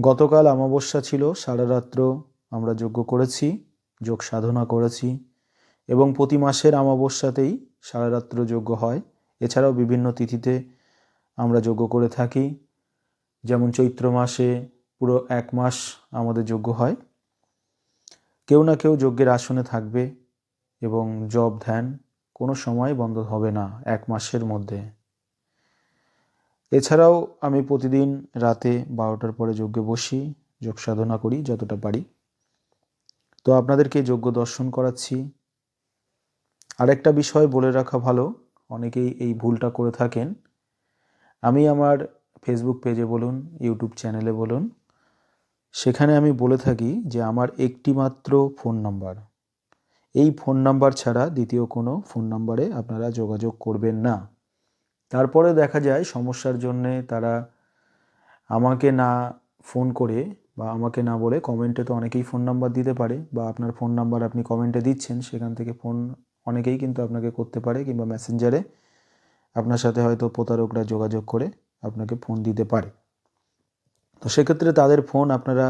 গতকাল অমাবস্যা ছিল, সারা রাত্র আমরা যজ্ঞ করেছি, যোগ সাধনা করেছি এবং প্রতি মাসের অমাবস্যাতেই সারা রাত্র যজ্ঞ হয়। এছাড়াও বিভিন্ন তিথিতে আমরা যজ্ঞ করে থাকি। যেমন চৈত্র মাসে পুরো এক মাস আমাদের যজ্ঞ হয়। কেউ না কেউ যজ্ঞের আসনে থাকবে এবং জব ধ্যান কোনো সময় বন্ধ হবে না, এক মাসের মধ্যে। এছাড়াও আমি প্রতিদিন রাতে বারোটার পরে যজ্ঞে বসি, যোগ সাধনা করি যতটা পারি। তো আপনাদেরকে যজ্ঞ দর্শন করাচ্ছি। আরেকটা বিষয় বলে রাখা ভালো, অনেকেই এই ভুলটা করে থাকেন। আমি আমার ফেসবুক পেজে বলুন ইউটিউব চ্যানেলে বলুন, সেখানে আমি বলে থাকি যে আমার একটি মাত্র ফোন নাম্বার। এই ফোন নাম্বার ছাড়া দ্বিতীয় কোনো ফোন নাম্বারে আপনারা যোগাযোগ করবেন না। তারপরে দেখা যায় সমস্যার জন্যে তারা আমাকে না ফোন করে বা আমাকে না বলে কমেন্টে তো অনেকেই ফোন নাম্বার দিতে পারে বা আপনার ফোন নাম্বার আপনি কমেন্টে দিচ্ছেন, সেখান থেকে ফোন অনেকেই কিন্তু আপনাকে করতে পারে কিংবা মেসেঞ্জারে আপনার সাথে হয়তো প্রতারকরা যোগাযোগ করে আপনাকে ফোন দিতে পারে। তো সেক্ষেত্রে তাদের ফোন আপনারা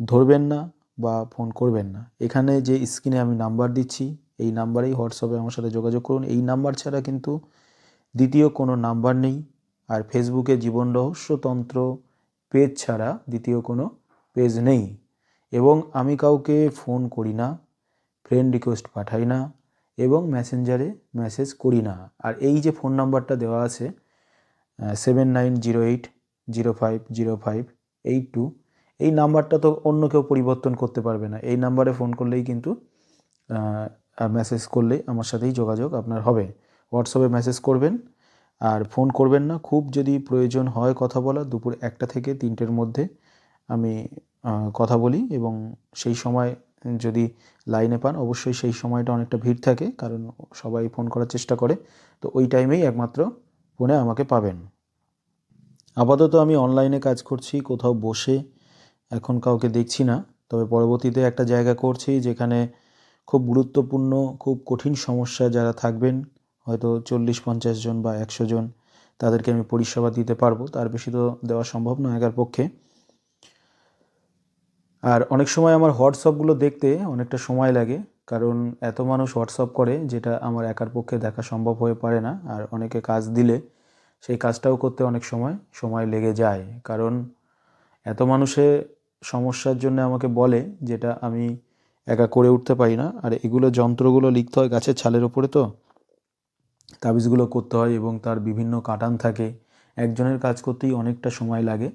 ধরবেন না বা ফোন করবেন না। এখানে যে স্ক্রিনে আমি নাম্বার দিচ্ছি, এই নাম্বারেই হোয়াটসঅ্যাপে আমার সাথে যোগাযোগ করুন। এই নাম্বার ছাড়া কিন্তু দ্বিতীয় কোনো নাম্বার নেই। আর ফেসবুকে জীবন রহস্যতন্ত্র পেজ ছাড়া দ্বিতীয় কোনো পেজ নেই। এবং আমি কাউকে ফোন করি না ফ্রেন্ড রিকোয়েস্ট পাঠাই না, এবং মেসেঞ্জারে মেসেজ করি না। আর এই যে ফোন নাম্বারটা দেওয়া আছে seven nine zero eight zero five zero five eight two এই নাম্বারটা তো অন্য কেউ পরিবর্তন করতে পারবে না। এই নাম্বারে ফোন করলেই কিন্তু মেসেজ করলেই আমার সাথেই যোগাযোগ আপনার হবে। হোয়াটসঅ্যাপে মেসেজ করবেন আর ফোন করবেন না। খুব যদি প্রয়োজন হয় কথা বলা, দুপুর একটা থেকে তিনটের মধ্যে আমি কথা বলি এবং সেই সময় যদি লাইনে পান, অবশ্যই সেই সময়টা অনেকটা ভিড় থাকে কারণ সবাই ফোন করার চেষ্টা করে। তো ওই টাইমেই একমাত্র ফোনে আমাকে পাবেন। আপাতত আমি অনলাইনে কাজ করছি, কোথাও বসে এখন কাউকে দেখছি না। তবে পরবর্তীতে একটা জায়গা করছি যেখানে খুব গুরুত্বপূর্ণ, খুব কঠিন সমস্যা যারা থাকবেন হয়তো চল্লিশ, পঞ্চাশ জন বা একশো জন তাদেরকে আমি পরিষেবা দিতে পারব। তার বেশি তো দেওয়া সম্ভব নয় একার পক্ষে। আর অনেক সময় আমার হোয়াটসঅ্যাপগুলো দেখতে অনেকটা সময় লাগে, কারণ এত মানুষ হোয়াটসঅ্যাপ করে যেটা আমার একার পক্ষে দেখা সম্ভব হয়ে পারে না। আর অনেকে কাজ দিলে সেই কাজটাও করতে অনেক সময় সময় লেগে যায়। কারণ এত মানুষে সমস্যার জন্য আমাকে বলে যেটা আমি একা করে উঠতে পারি না। আর এগুলো যন্ত্রগুলো লিখতে হয় গাছের ছালের ওপরে তো। তাবিজগুলো করতে হয় এবং তার বিভিন্ন কাটান থাকে। একজনের কাজ করতেই অনেকটা সময় লাগে।